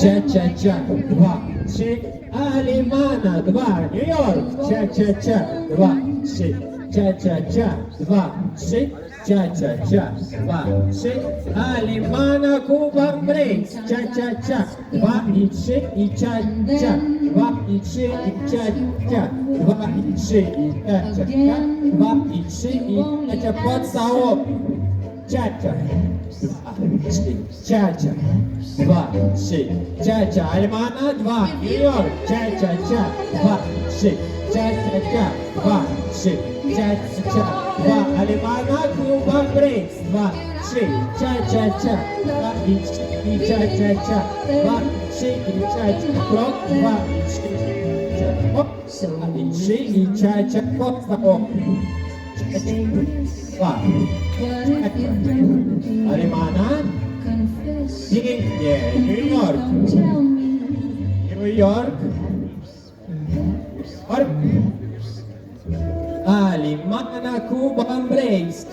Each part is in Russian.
Ча-ча-ча, два, три, Алимана, два, Нью-Йорк, ча-ча-ча, два, три, ча-ча-ча, два, три, ча-ча-ча, два, три, Алимана, Куба, Брейкс, ча-ча-ча, два. И три, и ча-ча, два. И три, и ча-ча, два. И три, и ча-ча-ча, два. И три, и ча-ча, под столом. Чача. Чача. Два, три. Чача. Альмана. Два. Нью-Йорк. Чача-ча. Два, три. Чача-ча. Два, три. Чача-ча. Два. Альмана. Куба. Брейкс. Два, три. Чача-ча. Два и три. И чача-ча. Два, три. И чача. Крок. Два и три. Ча. Оп. И. И чача. Оп. Оп. Два. Alemana, India, New York, New York, और Alemana, Cuba, Breaks,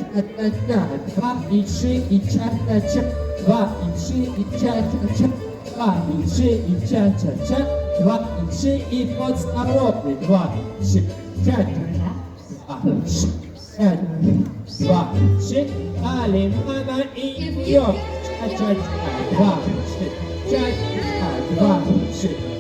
два и три и ча ча ча, два и три и ча ча ча, два и три и ча ча ча, два и три и под столовой, два, три, ча ча, а, три, ча, два, три, Алемана и Нью-Йорк, ча ча ча, два, три,